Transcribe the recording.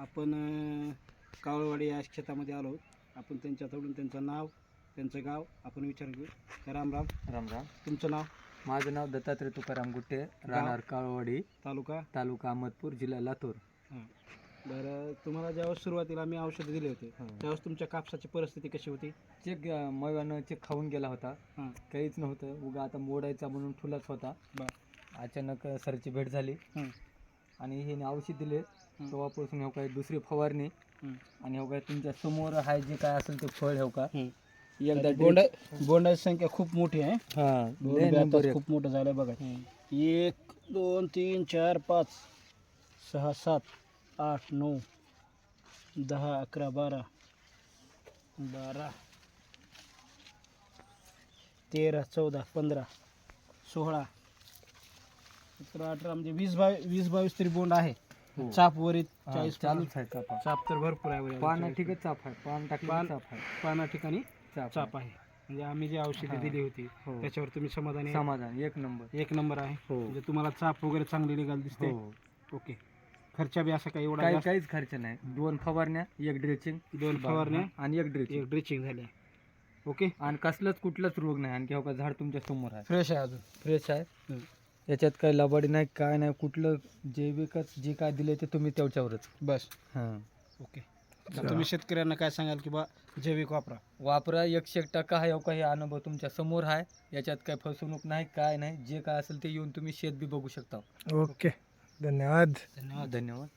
आपण कावळवाडी या शेतामध्ये आलो. आपण त्यांच्याकडून त्यांचं नाव त्यांचं गाव आपण विचारू राम राम राम राम तुमचं नाव? माझं नाव दत्तात्रय तुकाराम गुट्टे राहणार काळवाडी तालुका? तालुका अहमदपूर जिल्हा लातूर. हां. बरं तुम्हाला ज्यावेळेस सुरुवातीला आम्ही औषधं दिले होते. त्यावेळेस तुमच्या कापसाची परिस्थिती कशी होती? चेक मव्यानं चेक खाऊन गेला होता काहीच नव्हतं. उगा आता मोडायचा म्हणून ठुलाच होता. बरं. अचानक सरची भेट झाली. आणि हे औषध दिले. तेव्हापासून हो काय दुसरी फवारणी. आणि हो काय तुमच्यासमोर आहे जे काय असेल ते फळ हो का. एकदा बोंडा बोंडाची संख्या खूप मोठी आहे हा. खूप मोठं झालं बघा. एक दोन तीन चार पाच सहा सात आठ नऊ दहा अकरा बारा बारा तेरा चौदा पंधरा सोळा सतरा अठरा म्हणजे वीस बावीस वीस बावीस तरी बोंड आहे. हो. चाप वरीत हा, चाळीस चालूच आहे चापा. चाप तर भरपूर आहे वरील. पाना. ठीकच चाप आहे. पान टाकलं पान- चाप आहे. पाना ठिकाणी चाप चाप आहे. म्हणजे आम्ही जी औषधी हा. दिली होती हो. त्याच्यावर तुम्ही समाधानी समाधान एक नंबर. एक नंबर आहे. हो. म्हणजे तुम्हाला चाप वगैरे चांगली निघाल दिसते. हो. ओके. खर्चा बी असा काही एवढा काही जास्त- काहीच खर्च नाही. दोन फवारण्या एक ड्रेचिंग. दोन फवारण्या आणि एक ड्रेचिंग. एक ड्रिचिंग झाली. ओके. आणि कसलंच कुठलाच रोग नाही. आणखी हो का झाड तुमच्यासमोर आहे. फ्रेश आहे अजून. फ्रेश आहे. याच्यात काही लबाडी नाही काय नाही कुठलं जैविकच जे काय दिले ते तुम्ही त्याच्यावरच बस. हां. ओके. तर तुम्ही शेतकऱ्यांना काय सांगाल की बा जैविक वापरा. वापरा एकशे एक टक्का हो का हे अनुभव तुमच्यासमोर आहे. याच्यात काय फसवणूक नाही काय नाही जे काय असेल ते येऊन तुम्ही शेत बी बघू शकता. ओके. धन्यवाद धन्यवाद.